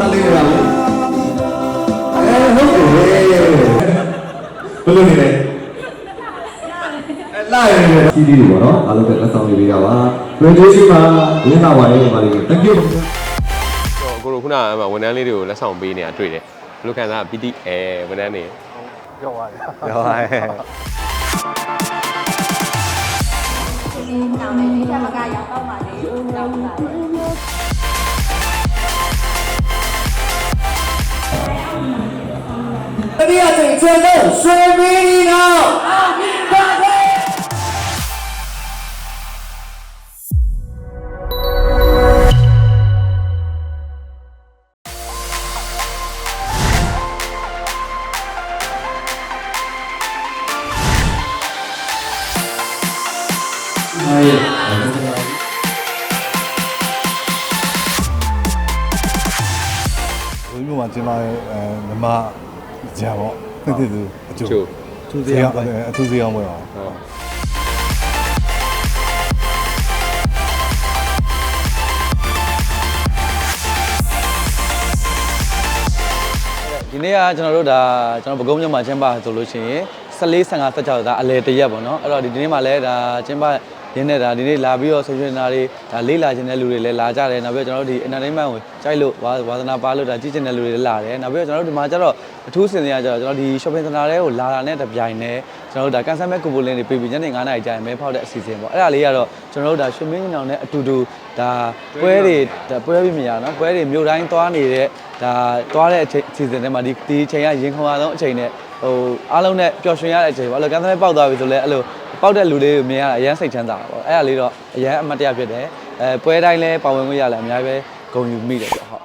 တလေးရပါလေအဲဟုတ်တယ်ဘယ်လိုနေလဲလာရယ်စီးဒီပေါ့နော်အားလုံးကလက်ဆောင်လေးရပါ graduation မှာရင်းလာပါတယ်ဒီမှာလေး thank you တော့ကိုတို့ခုနကဝန်ထမ်းလေးတွေကိုလက်ဆောင်ပေးနေတာတွေ့တယ်ဘယ်လိုခံစားပီတိအဲဝန်ထမ်းတွေပြောပါရပြောပါရဒီနာမည်လေးကမကရောက်တော့ပါလေဟုတ်ပါပါ တိယကြိမ်ကျေဆုံးဆွေမင်းကြီးနောက်ပါပဲဘုံမျိုးမှာ ကျင်းလာတဲ့အဲမမဂျာပေါ့သိသိသူအကျိုးချို့သူစီအောင်အသူစီအောင်ပွဲပါဟုတ်ဒီနေ့ကကျွန်တော်တို့ဒါကျွန်တော်ပကုံးမြတ်မှာကျင်းပဆိုလို့ရှိရင်14 15 16ဒါအလဲတရက်ပေါ့နော်အဲ့တော့ဒီဒီနေ့မှာလည်းဒါကျင်းပရင်းနဲ့ဒါဒီနေ့လာပြီးတော့ဆွေးနွေးနေတာတွေဒါလေးလာခြင်းတဲ့လူတွေလည်းလာကြတယ်နောက်ပြီးတော့ကျွန်တော်တို့ဒီ entertainment ကိုကြိုက်လို့ဝါဝါသနာပါလို့ဒါကြည့်ချင်တဲ့လူတွေလည်းလာတယ်နောက်ပြီးတော့ကျွန်တော်တို့ဒီမှာကျတော့အထူးစင်စရာကျတော့ကျွန်တော်ဒီ shopping center တွေကိုလာတာနဲ့တပြိုင်နက်ကျွန်တော်တို့ဒါကန်ဆယ်မဲ့ကူပူလင်းတွေပေးပြီးညနေ9:00နာရီကြာရင်မဲဖောက်တဲ့အစီအစဉ်ပေါ့အဲ့ဒါလေးကတော့ကျွန်တော်တို့ဒါရွှေမင်းညောင်နဲ့အတူတူဒါပွဲတွေဒါပွဲပြီးမြင်ရနော်ပွဲတွေမြို့တိုင်းသွားနေတဲ့ဒါသွားတဲ့အချိန်အစီအစဉ်တွေမှာဒီဒီအချိန်ကရင်ခုန်အောင်အချိန်နဲ့ဟိုအားလုံးနဲ့ပျော်ရွှင်ရတဲ့အချိန်ပေါ့အဲ့လိုကန်ဆယ်မဲ့ပေါက်သွားပြီဆိုလဲအဲ့လို ပေါက်တဲ့လူလေးကိုမြင်ရတာအရန်စိတ်ချမ်းသာတာပေါ့အဲ့ဒါလေးတော့အရန်အမတ်တရဖြစ်တယ်အဲပွဲတိုင်းလဲပါဝင်ခွင့်ရလဲအများကြီးပဲဂုဏ်ယူမိတယ်ပေါ့ဟုတ်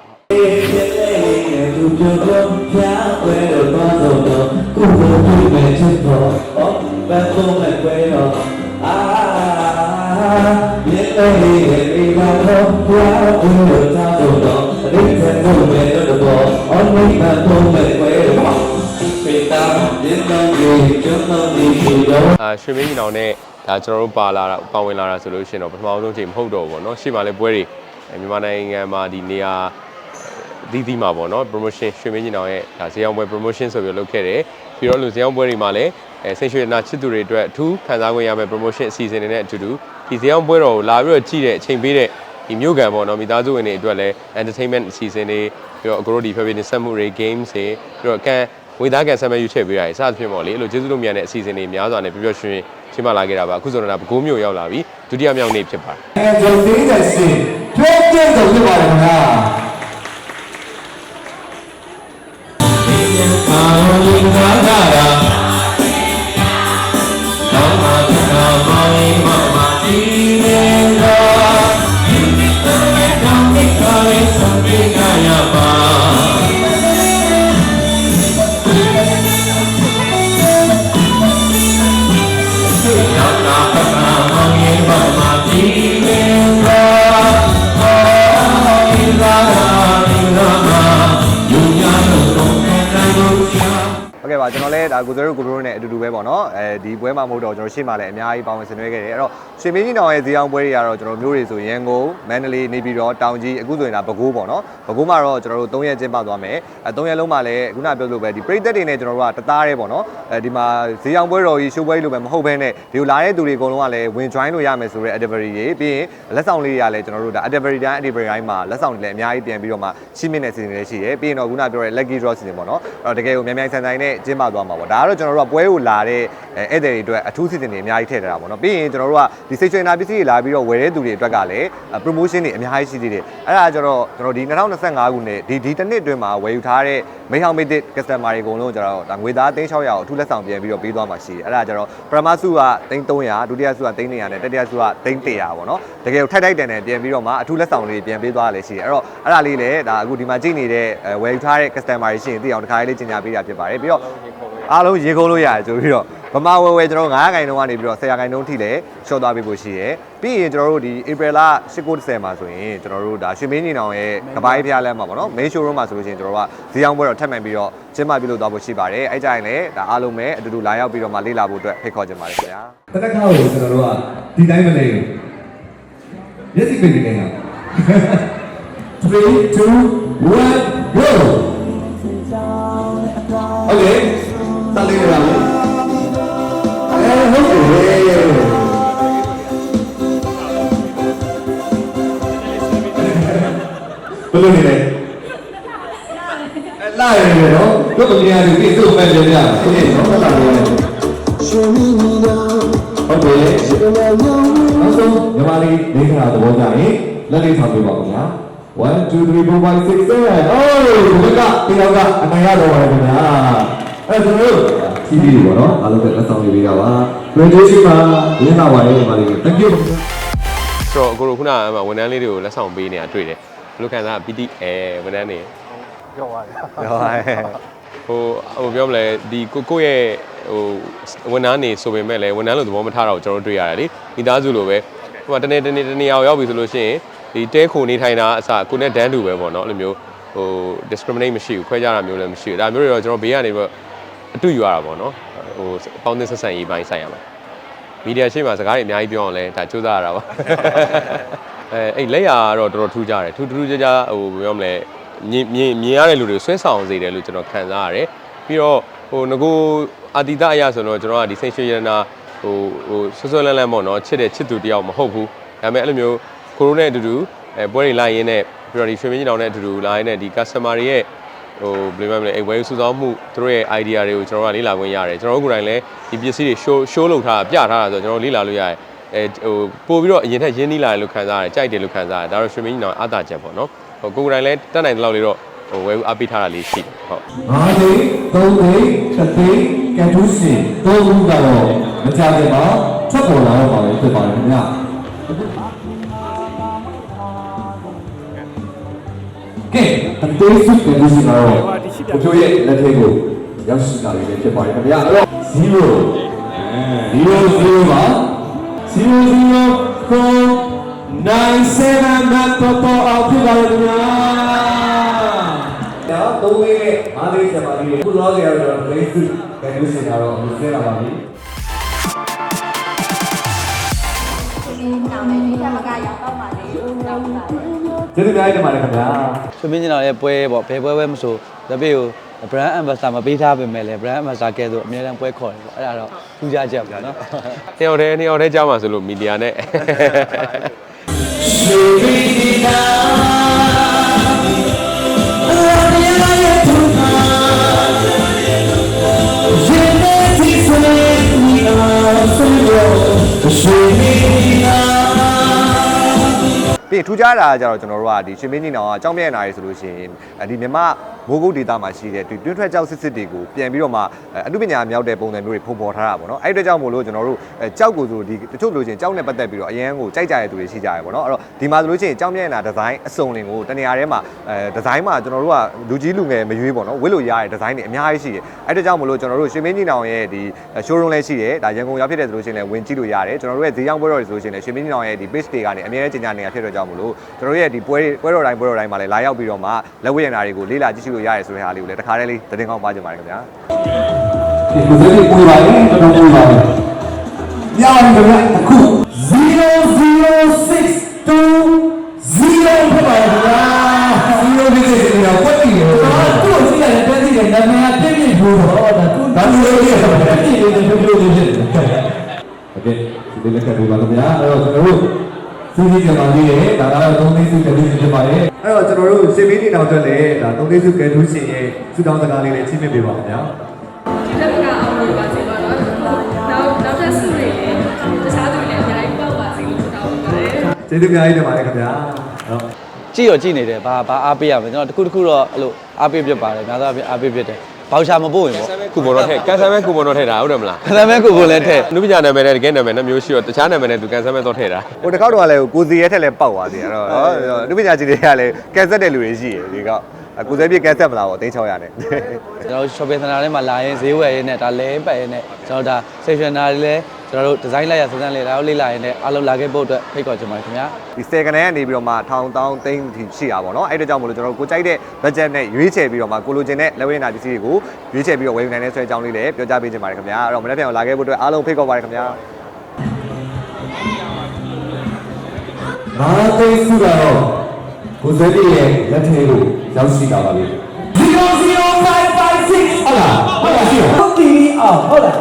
သူပြောပြောဖျားဝဲတော့သွားတော့တော့ခုကိုတွေ့မဲ့ချစ်တော့ဟောဘယ်တော့မဲ့ကွဲ တော့အာမြေလေးရဲ့ဒီမှာတော့ဖျားဝဲတော့သွားတော့တော့အရင်ကတည်းကမဲ့တော့တော့အော်မိဘတော့မဲ့ကွဲတော့ပေတာမြေတော့ဒီကျွန်တော်ဒီတော့အာရွှေမင်းကြီးနောင်နဲ့ဒါကျွန်တော်တို့ပါလာတာပါဝင်လာတာဆိုလို့ရှိရင်တော့ပထမဆုံးချိန်မဟုတ်တော့ဘူးပေါ့နော်ရှေ့မှာလည်းပွဲတွေအဲမြန်မာနိုင်ငံမှာဒီနေရာဒီဒီမှာပေါ့နော် promotion ရွှေမင်းကြီးနောင်ရဲ့ဒါဇေယျအောင်ပွဲ promotion ဆိုပြီးလုပ်ခဲ့တယ်ပြီးတော့လူဇေယျအောင်ပွဲတွေမှာလည်းအဲစိတ်ရွှေနာချစ်သူတွေအတွက်အထူးခံစား권ရမယ့် promotion အစီအစဉ်တွေနဲ့အတူတူဒီဇေယျအောင်ပွဲတော်ကိုလာပြီးတော့ကြည့်တဲ့အချိန်ပေးတဲ့ဒီမြို့ကန်ပေါ့နော်မိသားစုဝင်တွေအတွက်လည်း entertainment အစီအစဉ်တွေပြီးတော့အကရိုဒီဖက်ဖေးနေဆက်မှုတွေ games တွေပြီးတော့ကန် ဝေသားကန်ဆက်မဲ့ယူချက်ပေးတာတွေစသဖြင့်ပေါ့လေအဲ့လိုကျေးဇူးတော်များတဲ့အစီအစဉ်တွေများစွာနဲ့ပြပြရွှင်ရှင်းမလာခဲ့တာပါအခုဆိုတော့ဒါပဲခူးမြို့ရောက်လာပြီဒုတိယမြောက်နေ့ဖြစ်ပါတယ်အဲကျွန်တော်သိတဲ့ရှင်တွဲတဲ့ဆိုဖြစ်ပါတယ်ခင်ဗျာ no? Eh, ဒီပွဲမှာမဟုတ်တော့ကျွန်တော်ရှေ့မှာလည်းအများကြီးပါဝင်ဆင်နွှဲခဲ့တယ်အဲ့တော့ရွှေမင်းကြီးတောင်ရဲ့ဈေးအောင်ပွဲတွေကတော့ကျွန်တော်မျိုးတွေဆိုရန်ကုန်မန္တလေးနေပြည်တော်တောင်ကြီးအခုဆိုရင်ဒါပဲခူးပေါ့နော်ပဲခူးမှာတော့ကျွန်တော်တို့၃ရက်ကျင်းပသွားမယ်အဲ၃ရက်လုံးမှာလည်းခုနပြောလို့ပဲဒီပရိသတ်တွေနဲ့ကျွန်တော်တို့ကတသားတည်းပေါ့နော်အဲဒီမှာဈေးအောင်ပွဲတော်ကြီးရှိုးပွဲကြီးလိုပဲမဟုတ်ဘဲနဲ့ဒီလိုလာတဲ့သူတွေအကုန်လုံးကလည်းဝင် join လို့ရမယ်ဆိုတဲ့ activity တွေပြီးရင်လက်ဆောင်လေးတွေကလည်းကျွန်တော်တို့ဒါ activity တိုင်း activity တိုင်းမှာလက်ဆောင်တွေလည်းအများကြီးပြန်ပြီးတော့မှရှင်းမြင့်တဲ့စီစဉ်တွေလည်းရှိတယ်ပြီးရင်တော့ခုနပြောတဲ့ lucky draw စီစဉ်ပေါ့နော်အဲ့တော့တကယ်ကိုမြန်မြန်ဆန်ဆန်နဲ့ကျင်းပသွားမှာပေါ့ဒါကတော့ကျွန်တော်တို့ကပွဲကိုလာတဲ့အဲဧည့်သည်တွေအတွက်အထူးစီစဉ်တွေအများကြီးထည့်ထားတာပေါ့နော်ပြီးရင်ကျွန်တော်တို့ကဒီစိတ်ချွေနာပစ္စည်းတွေလာပြီးတော့ဝယ်တဲ့သူတွေအတွက်ကလည်း promotion တွေအများကြီးရှိသေးတယ်အဲ့ဒါကျတော့ကျွန်တော်ဒီ2025ခုနှစ်ဒီဒီတစ်နှစ်အတွင်းမှာဝယ်ယူထားတဲ့မိဟောင်မိတ် customer တွေအကုန်လုံးကျတော့ဒါငွေသား3600ကိုအထူးလက်ဆောင်ပြန်ပြီးတော့ပေးသွားမှာရှိတယ်အဲ့ဒါကျတော့ပထမစုက3300ဒုတိယစုက300နဲ့တတိယစုက300ပေါ့နော်တကယ်ကိုထိုက်ထိုက်တန်တန်ပြန်ပြီးတော့မှအထူးလက်ဆောင်လေးပြန်ပေးသွားရလည်းရှိတယ်အဲ့တော့အဲ့ဒါလေးလည်းဒါအခုဒီမှာကြည့်နေတဲ့ဝယ်ယူထားတဲ့ customer တွေရှိရင်သိအောင်တစ်ခါလေးကြီးညာပေးတာဖြစ်ပါတယ်ပြီးတော့အားလုံးရေကုန်လို့ရတယ်ဆိုပြီးတော့ ဗမာဝယ်ဝယ်ကျွန်တော်900ခိုင်နှုန်းကနေပြီးတော့10ရာခိုင်နှုန်းထိလည်းရှော့သွားပေးဖို့ရှိရဲပြီးရင်ကျွန်တော်တို့ဒီ April 1930မှာဆိုရင်ကျွန်တော်တို့ဒါရွှေမင်းညီနောင်ရဲ့ကပိုင်းဖျားလမ်းမှာပေါ့နော် main showroom မှာဆိုလို့ရှိရင်ကျွန်တော်တို့ကဈေးအောင်ပွဲတော့ထပ်မှန်ပြီးတော့ကျင်းပပြုလုပ်သွားဖို့ရှိပါတယ်အဲကြရင်လည်းဒါအားလုံးပဲအတူတူလာရောက်ပြီးတော့မှလေ့လာဖို့အတွက်ဖိတ်ခေါ်ချင်ပါတယ်ခင်ဗျာတနက်ခါကိုကျွန်တော်တို့ကဒီတိုင်းမလဲဘူးမျက်စိပိတ်နေကြတာ3 2 1 go Okay တလေးရအောင် ဘယ်လိုနေလဲလာရည်နော်တို့မမြင်ရဘူးသူ့ဖက်ကြရသူ့နော်လာရည်ရှင်မီနာဟုတ်တယ်နောက်ဆုံးညီမလေးလေးခါသဘောကျရင်လက်လေးဆောင်ပေးပါဦးခင်ဗျာ1 2 3 4 5 6 7 8ဘုကဒီတော့ကအနိုင်ရတော့ပါတယ်ခင်ဗျာအဲ့ဒါဆို တော်တို့ TV တွေပေါ့နော်အားလုံးပဲလက်ဆောင်ပေးတာပါ graduation မှာရင်းလာပါရဲ့ညီမလေး thank you ဆိုတော့အခုတို့ခုနကအဲ့မှာဝန်ထမ်းလေးတွေကိုလက်ဆောင်ပေးနေတာတွေ့တယ်ဘယ်လိုခံစားပီတိအဲဝန်ထမ်းတွေဟုတ်ပါရဲ့ဟိုဟိုပြောမလဲဒီကိုကိုယ့်ရဲ့ဟိုဝန်ထမ်းနေဆိုပေမဲ့လည်းဝန်ထမ်းလို့သဘောမထားတာကိုကျွန်တော်တို့တွေ့ရတယ်လေမိသားစုလိုပဲဟိုမှာတနေ့တနေ့တနေ့အောင်ရောက်ပြီဆိုလို့ရှိရင်ဒီတဲခုနေထိုင်တာအစကိုနဲ့ဒန်းတူပဲပေါ့နော်အဲ့လိုမျိုးဟို discriminate မရှိဘူးခွဲခြားတာမျိုးလည်းမရှိဘူးဒါမျိုးတွေတော့ကျွန်တော်ဘေးကနေပြီး အတူယူရတာပေါ့နော်ဟိုပေါင်းသင်းဆက်ဆံရေးပိုင်းဆိုင်ရမှာမီဒီယာရှေ့မှာစကားတွေအများကြီးပြောအောင်လဲဒါစူးစမ်းရတာပါအဲအဲ့လက်ရကတော့တော်တော်ထူးကြတယ်ထူးထူးခြားခြားဟိုပြောမလဲမြင်မြင်မြင်ရတဲ့လူတွေဆွဲဆောင်စေတယ်လို့ကျွန်တော်ခံစားရတယ်ပြီးတော့ဟိုငကိုအာတိတအရာဆိုတော့ကျွန်တော်ကဒီစိတ်ရွှေရနာဟိုဟိုဆွဆွလန်းလန်းပေါ့နော်ချစ်တဲ့ချစ်သူတယောက်မဟုတ်ဘူးဒါပေမဲ့အဲ့လိုမျိုးကိုရိုနဲ့အတူတူအဲပွဲတွေလိုက်ရင်းနဲ့ပြီးတော့ဒီရွှေမင်းကြီးတောင်နဲ့အတူတူလာရင်းနဲ့ဒီ customer တွေရဲ့ ဟိုဘယ်လိုမှမလဲအိမ်ဝဲစုဆောင်းမှုသူတို့ရဲ့ idea တွေကိုကျွန်တော်ကလေ့လာခွင့်ရတယ်ကျွန်တော်တို့ကိုယ်တိုင်လည်းဒီပစ္စည်းတွေ show show လုပ်ထားတာပြထားတာဆိုတော့ကျွန်တော်လေ့လာလို့ရတယ်အဲဟိုပို့ပြီးတော့အရင်ထက်ရင်းနှီးလာတယ်လို့ခံစားရတယ်ကြိုက်တယ်လို့ခံစားရတယ်ဒါတော့ရွှေမင်းကြီးတောင်အားသာချက်ပေါ့နော်ဟိုကိုယ်ကိုယ်တိုင်လည်းတက်နိုင်တဲ့လောက်လေးတော့ဟိုဝဲအပိထားတာလေးရှိတယ်ဟုတ်ငါးသိန်းသုံးသိန်းတစ်သိန်းကတ်တူးရှင်သုံးခုကတော့မကြခင်မှာထွက်ပေါ်လာတော့ပါပဲဖြစ်ပါတယ်ခင်ဗျာကဲ အသေးစုကတ်တူးရှင်ကတော့ကိုချိုရဲ့လက်ထဲကိုရောက်ရှိလာပြီဖြစ်ပါတယ်ခင်ဗျာအဲ့တော့0 0 0ပါ0 0 97မတ်ပေါ်ပေါ်အောင်ဖြစ်ပါလိမ့်ခင်ဗျာဒါသုံးလေးနဲ့အားလေးဆက်ပါလိမ့်မယ်ခုလောဆရာတော့လေးစုကဲလို့စင်တာတော့ဆဲလာပါပြီဒီနာမည်ဒီထက်မကရောက်တော့ပါလေတောင်းတာလေ ကျေးဇူးများတင်ပါတယ်ခင်ဗျာဆွေမင်းကျင်တော်ရဲ့ပွဲပေါ့ဘယ်ပွဲပဲမဆိုတပည့်ကို brand ambassador မပေးထားပေမဲ့လည်း brand ambassador ကဲဆိုအများတန်းပွဲခေါ်တယ်ပေါ့အဲ့ဒါတော့ထူးခြားချက်ပေါ့နော်နှစ်ယောက်တည်းနှစ်ယောက်တည်းကြားမှာဆိုလို့မီဒီယာနဲ့ပြီးရင် ထူးခြားတာကကြတော့ကျွန်တော်တို့ကဒီရှင်မင်းကြီးနောင်ကအကြောင်းပြည့်နာရီဆိုလို့ရှိရင်အဲဒီမြမမိုးကုတ်ဒေတာမှာရှိတဲ့ဒီတွင်းထွက်ကြောက်စစ်စစ်တွေကိုပြန်ပြီးတော့မှအမှုပညာမြောက်တဲ့ပုံစံမျိုးတွေပုံပေါ်ထားတာပေါ့နော်အဲ့ဒီအတွက်ကြောင့်မို့လို့ကျွန်တော်တို့အဲကြောက်ကိုဆိုဒီတချို့လို့ချင်းကြောက်နဲ့ပတ်သက်ပြီးတော့အရန်ကိုကြိုက်ကြတဲ့သူတွေရှိကြရပေါ့နော်အဲ့တော့ဒီမှာဆိုလို့ရှိရင်ကြောက်မြဲနာဒီဇိုင်းအစုံလင်ကိုတနေရာထဲမှာအဲဒီဇိုင်းမှာကျွန်တော်တို့ကလူကြီးလူငယ်မရွေးပေါ့နော်ဝစ်လို့ရတဲ့ဒီဇိုင်းတွေအများကြီးရှိတယ်အဲ့ဒီကြောင့်မို့လို့ကျွန်တော်တို့ရှင်မင်းကြီးနောင်ရဲ့ဒီ showroom လည်းရှိတယ်ဒါရန်ကုန်ရောက်ဖြစ်တဲ့ဆိုလို့ရှိရင်လည်းဝင်ကြည့်လို့ရတယ်ကျွန်တော်တို့ရဲ့ဈေးရောင်းပွဲတော်တွေဆိုလို့ရှိရင်လည်းရှင်မင်းကြီးနောင်ရဲ့ဒီ page တွေကနေအများကြီးကြီးညာနေတာဖြစ်တဲ့ကြောင့်မို့လို့ကျွန်တော်တို့ရဲ့ဒီပွဲပွဲတော်တိုင်းပွဲတော်တိုင်းမှာလည်းလာရောက်ပြီးတော့မှလက်ဝဲရနာတွေကိုလေ့လာကြည့်ရှုလို့ရရဲဆိုတဲ့ဟာလေးကိုလည်းတခါတည်းလေးသတင်းကောင်းပါကြပါတယ်ခင်ဗျာဒီလိုလေးကိုပါရင်ကျွန်တော်ပြောပါမယ်ညောင်းကြရအခု0062ဖြစ်ပါတယ်ခင်ဗျာ00ဖြစ်နေတော့ပတ်တည်တယ်တော့သူ့ကိုကြည့်ရတယ်ပြန်ကြည့်တယ်နာမည်အပြည့်ပြည့်ပြောတော့ဒါသူ့ဒါမျိုးလေးဖြစ်တယ်ပြည့်ပြည့်ပြည့်ပြည့်ဖြစ်တယ်ဟုတ်ကဲ့ဒီလက်ကပြပါတော့ခင်ဗျာအဲ့တော့ကျွန်တော်တို့စီးရီးကြပါသေးတယ်ဒါကတော့၃သိန်းစီးရီးဖြစ်ပါတယ် အဲ့တော့ကျွန်တော်တို့ရှင်မင်းနေတော်အတွက်လည်းဒါသုံးသိစုကဲလူရှင်ရဲ့စုတောင်းစကားလေးလည်းချင်းမြပေးပါခင်ဗျာဒီလက်ကအောင်လို့ပါစေတော့နော်နောက်နောက်ထပ်စုတွေလည်းတခြားသူတွေလည်းအများကြီးပေါက်ပါစေလို့တောင်းပါတယ်ကျေးဇူးအများကြီးတင်ပါတယ်ခင်ဗျာဟုတ်ကြည့်တော့ကြည့်နေတယ်ဘာဘာအားပေးရမလဲကျွန်တော်တခုတခုတော့အဲ့လိုအားပေးဖြစ်ပါတယ်များသောအားဖြင့်အားပေးဖြစ်တယ် ဘောက်ချာမပို့ရင်ပေါ့ကူပွန်တော့ထည့်ကန်ဆယ်မဲကူပွန်တော့ထည့်တာဟုတ်တယ်မလားခဏမဲကိုကိုလည်းထည့်အနုပညာနာမည်နဲ့တကယ်နာမည်နှစ်မျိုးရှိတော့တခြားနာမည်နဲ့သူကန်ဆယ်မဲတော့ထည့်တာဟိုတစ်ခေါက်တော့လည်းကိုစီရဲထက်လည်းပောက်သွားသေးတယ်အဲ့တော့လူပညာကြီးတွေကလည်းကန်ဆက်တဲ့လူတွေရှိတယ်ဒီကောက် ကိုစဲပြကန်ဆက်မလားပေါ့3600နဲ့ကျွန်တော် shopping center ထဲမှာလာရင်ဈေးဝယ်ရင်းနဲ့ဒါလဲပတ်ရင်းနဲ့ကျွန်တော်ဒါ section တွေလည်းကျွန်တော်တို့ design လိုက်ရစစမ်းလေးဒါတို့လေ့လာရင်းနဲ့အားလုံးလာခဲ့ဖို့အတွက်ဖိတ်ခေါ်ချင်ပါတယ်ခင်ဗျာဒီစယ်ကနေကနေပြီးတော့မှထောင်တောင်းသိန်းထိရှိတာပေါ့နော်အဲ့ဒါကြောင့်မလို့ကျွန်တော်တို့ကိုကြိုက်တဲ့ budget နဲ့ရွေးချယ်ပြီးတော့မှကိုလိုချင်တဲ့လက်ဝဲနာပစ္စည်းတွေကိုရွေးချယ်ပြီးတော့ဝယ်ယူနိုင်တဲ့ဆွဲအကြောင်းလေးလည်းပြောကြားပေးချင်ပါတယ်ခင်ဗျာအဲ့တော့မနေ့ပြန်လာခဲ့ဖို့အတွက်အားလုံးဖိတ်ခေါ်ပါတယ်ခင်ဗျာငါးသိန်းစုကတော့ ကိုစိုးလေးရဲ့လက်ထဲကိုရောက်ရှိလာပါလိမ့်မယ်00556ဟုတ်လားဟုတ်လားရှိရောဟုတ်ပြီအော်ဟုတ်လား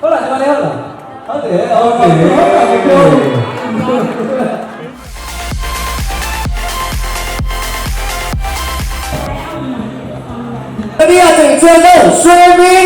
ဟုတ်လားဒီမှာလည်းဟုတ်လားဟုတ်တယ်ဟုတ်တယ်ဟုတ်တယ်ပြောတတိယစိတ်ချေလို့ဆွေမီ